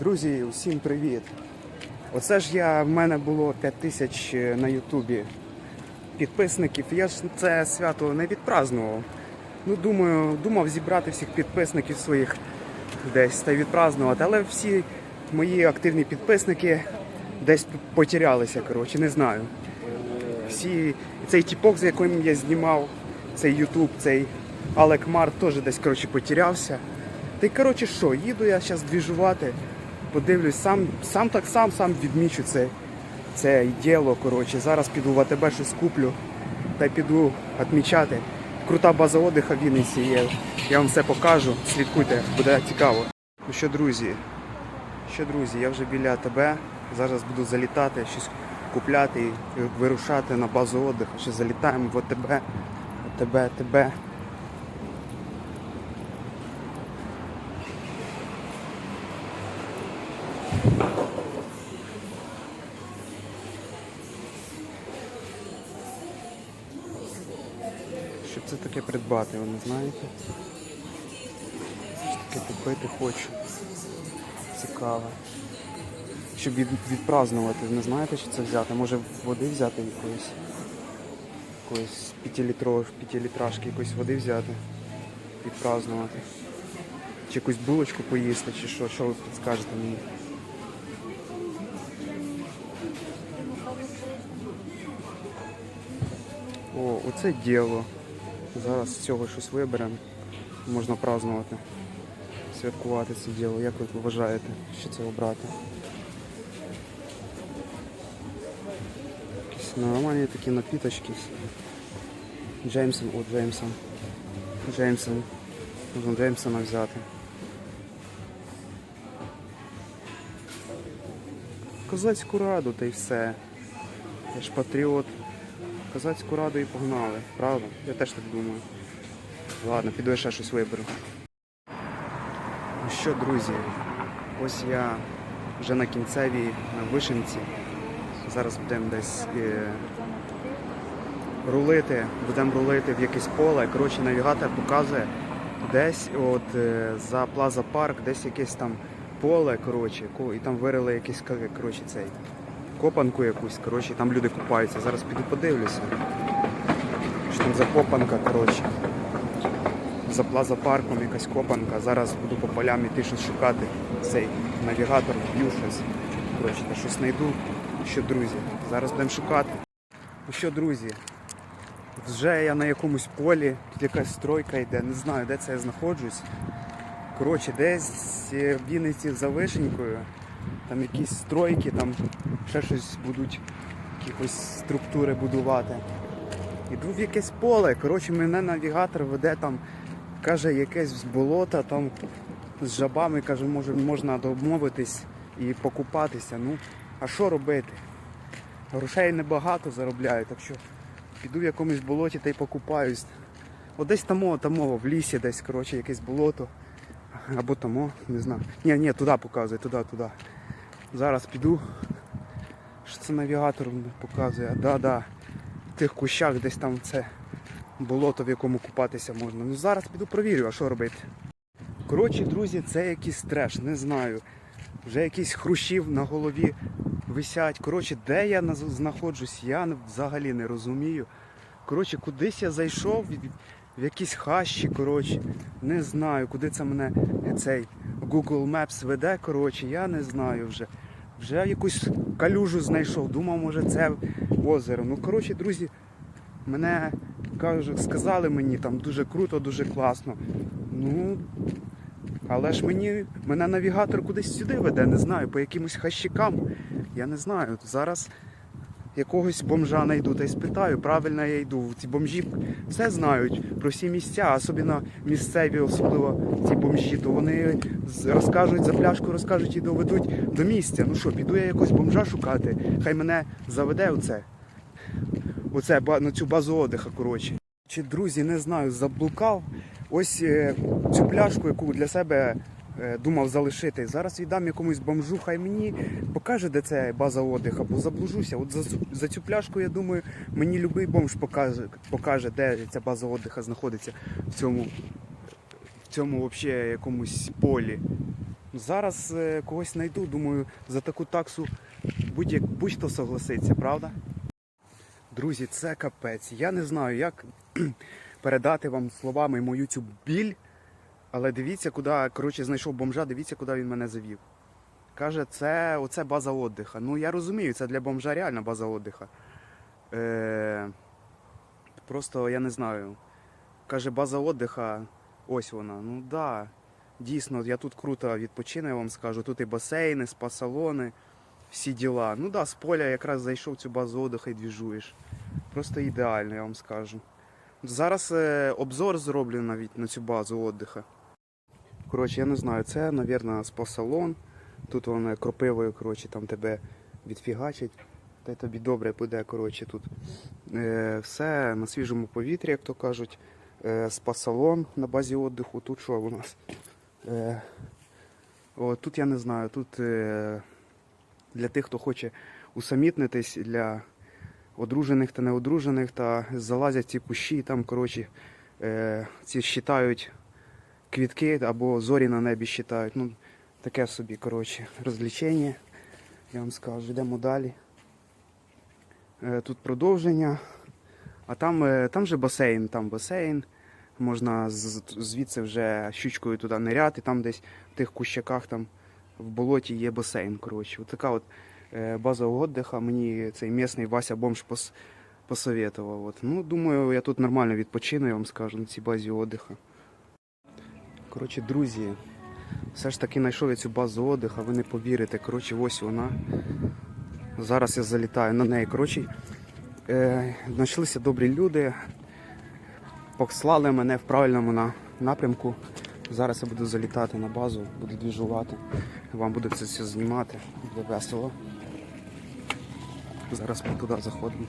Друзі, усім привіт! Оце ж я в мене було 5 тисяч е, на Ютубі підписників. Я ж це свято не відпразнував. Ну, думаю, думав зібрати всіх підписників своїх десь та відпразнувати, але всі мої активні підписники десь потерялися, коротше, не знаю. Всі цей тіпок, з яким я знімав, цей Ютуб, цей Алек Мар теж десь коротше, потерявся. Та коротше що, їду я зараз двіжувати, подивлюсь, сам, сам так сам сам відмічу це, це діло. Коротше. Зараз піду в АТБ щось куплю та піду відмічати. Крута база отдиха в Вінниці є. Я вам все покажу. Слідкуйте, буде цікаво. Ну що, друзі, що, друзі, я вже біля АТБ. Зараз буду залітати, щось купляти і вирушати на базу отдиха. Ще залітаємо в АТБ. АТБ, АТБ. Що це таке придбати, ви не знаєте? Що таке купити хочу. Цікаво. Щоб від, відпразнувати, не знаєте, що це взяти? Може води взяти якоїсь? Якоїсь п'ятилітро- п'ятилітражки якоїсь води взяти, відпразнувати. Чи якусь булочку поїсти, чи що, що ви підскажете мені? О, оце діло. Зараз з цього щось виберемо. Можна празднувати, святкувати це діло. Як ви вважаєте, що це обрати? Якісь нормальні такі напіточки. Джеймсон, о, Джеймсон. Джеймсон. Можна Джеймсона взяти. Козацьку раду та й все. Я ж патріот. Козацьку раду і погнали, правда? Я теж так думаю. Ладно, піду я ще щось виберу. Ну що, друзі, ось я вже на кінцевій на вишенці. Зараз будемо десь е, рулити, будемо рулити в якесь поле. Коротше, навігатор показує десь от е, за Плаза Парк, десь якесь там поле, коротше, і там вирили якийсь коротше, цей копанку якусь, коротше, там люди купаються. Зараз піду подивлюся. Що там за копанка, коротше. За плаза парком якась копанка. Зараз буду по полям іти щось шукати. Цей навігатор вб'ю щось. Коротше, та щось знайду. Що, друзі, зараз будемо шукати. Ну що, друзі, вже я на якомусь полі, тут якась стройка йде, не знаю, де це я знаходжусь. Коротше, десь в Вінниці за вишенькою, там якісь стройки, там ще щось будуть, якісь структури будувати. Іду в якесь поле. Коротше, мене навігатор веде там, каже, якесь болото там з жабами, каже, може можна домовитись і покупатися. Ну, а що робити? Грошей небагато заробляю, так що піду в якомусь болоті та й покупаюсь. От десь тамо, тамо, в лісі десь, коротше, якесь болото. Або тамо, не знаю. Ні, ні, туди показує, туди, туди. Зараз піду. Що це навігатор показує? Да, да. В тих кущах десь там це болото, в якому купатися можна. Ну зараз піду провірю, а що робити. Коротше, друзі, це якийсь треш, не знаю. Вже якийсь хрущів на голові висять. Коротше, де я знаходжусь, я взагалі не розумію. Коротше, кудись я зайшов в- якісь хащі, коротше, не знаю, куди це мене цей Google Maps веде, коротше, я не знаю вже. Вже якусь калюжу знайшов, думав, може це озеро. Ну, коротше, друзі, мене кажуть, сказали мені там дуже круто, дуже класно. Ну, але ж мені мене навігатор кудись сюди веде, не знаю, по якимось хащикам. Я не знаю. Зараз якогось бомжа знайду та й спитаю, правильно я йду. Ці бомжі все знають про всі місця, особливо місцеві, особливо ці бомжі, то вони розкажуть за пляшку, розкажуть і доведуть до місця. Ну що, піду я якогось бомжа шукати, хай мене заведе оце. Оце на цю базу отдиха, коротше. Чи друзі, не знаю, заблукав. Ось е, цю пляшку, яку для себе думав залишити. Зараз віддам якомусь бомжу, хай мені покаже, де це база отдиха, бо заблужуся. От за, за цю пляшку, я думаю, мені любий бомж покаже, покаже, де ця база отдиха знаходиться в цьому, в цьому вообще якомусь полі. Зараз е, когось знайду, думаю, за таку таксу будь-хто согласиться, правда? Друзі, це капець. Я не знаю, як передати вам словами мою цю біль, але дивіться, куди, коротше, знайшов бомжа, дивіться, куди він мене завів. Каже, це оце база отдиха. Ну я розумію, це для бомжа реальна база отдиха. Е, просто я не знаю. Каже, база отдиха, ось вона. Ну да, дійсно, я тут круто відпочину, я вам скажу. Тут і басейни, спа-салони, всі діла. Ну да, з поля якраз зайшов цю базу отдиха і двіжуєш. Просто ідеально, я вам скажу. Зараз е, обзор зроблю навіть на цю базу отдиха. Коротше, я не знаю, це, мабуть, спа-салон. Тут воно кропивою, коротше, там тебе відфігачить. Та й тобі добре буде, коротше, тут. Е, все на свіжому повітрі, як то кажуть. Е, спа-салон на базі віддиху. Тут що у нас? Е, о, тут я не знаю, тут е, для тих, хто хоче усамітнитись, для одружених та неодружених, та залазять ці кущі, там, коротше, е, ці щитають квітки або зорі на небі щитають. Ну, таке собі, коротше, розвлечення. Я вам скажу, йдемо далі. Е, Тут продовження. А там, е, там же басейн, там басейн. Можна звідси вже щучкою туди ниряти, там десь в тих кущаках там в болоті є басейн. Коротше. От така от е, база отдиха. Мені цей місний Вася бомж пос, посоветував. От. Ну, думаю, я тут нормально відпочину, я вам скажу, на цій базі отдиха. Коротше, друзі, все ж таки знайшов я цю базу отдиха, ви не повірите. Коротше, ось вона. Зараз я залітаю на неї. Коротше, е, знайшлися добрі люди, послали мене в правильному на- напрямку. Зараз я буду залітати на базу, буду двіжувати. Вам буду це все знімати, буде весело. Зараз ми туди заходимо.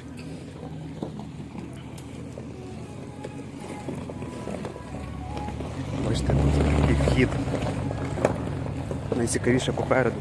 Бачите, тут такий вхід. Найцікавіше попереду.